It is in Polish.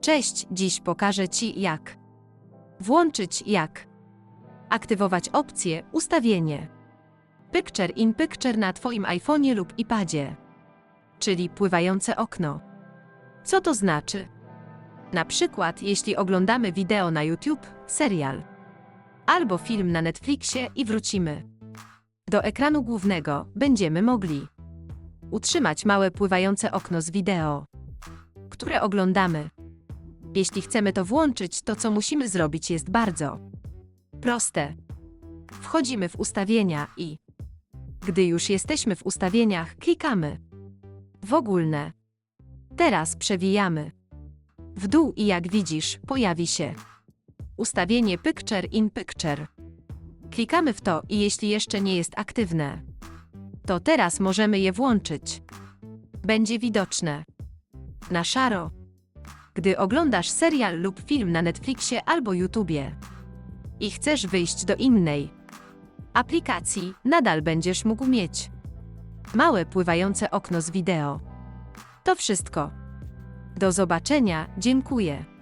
Cześć, dziś pokażę Ci jak włączyć jak aktywować opcję ustawienie Picture in Picture na Twoim iPhone'ie lub iPadzie, czyli pływające okno. Co to znaczy? Na przykład, jeśli oglądamy wideo na YouTube, serial albo film na Netflixie i wrócimy do ekranu głównego, będziemy mogli utrzymać małe pływające okno z wideo, które oglądamy. Jeśli chcemy to włączyć, to co musimy zrobić jest bardzo proste. Wchodzimy w ustawienia i gdy już jesteśmy w ustawieniach, klikamy w ogólne. Teraz przewijamy w dół i jak widzisz, pojawi się ustawienie Picture in Picture. Klikamy w to i jeśli jeszcze nie jest aktywne, to teraz możemy je włączyć. Będzie widoczne na szaro. Gdy oglądasz serial lub film na Netflixie albo YouTubie i chcesz wyjść do innej aplikacji, nadal będziesz mógł mieć małe pływające okno z wideo. To wszystko. Do zobaczenia, dziękuję.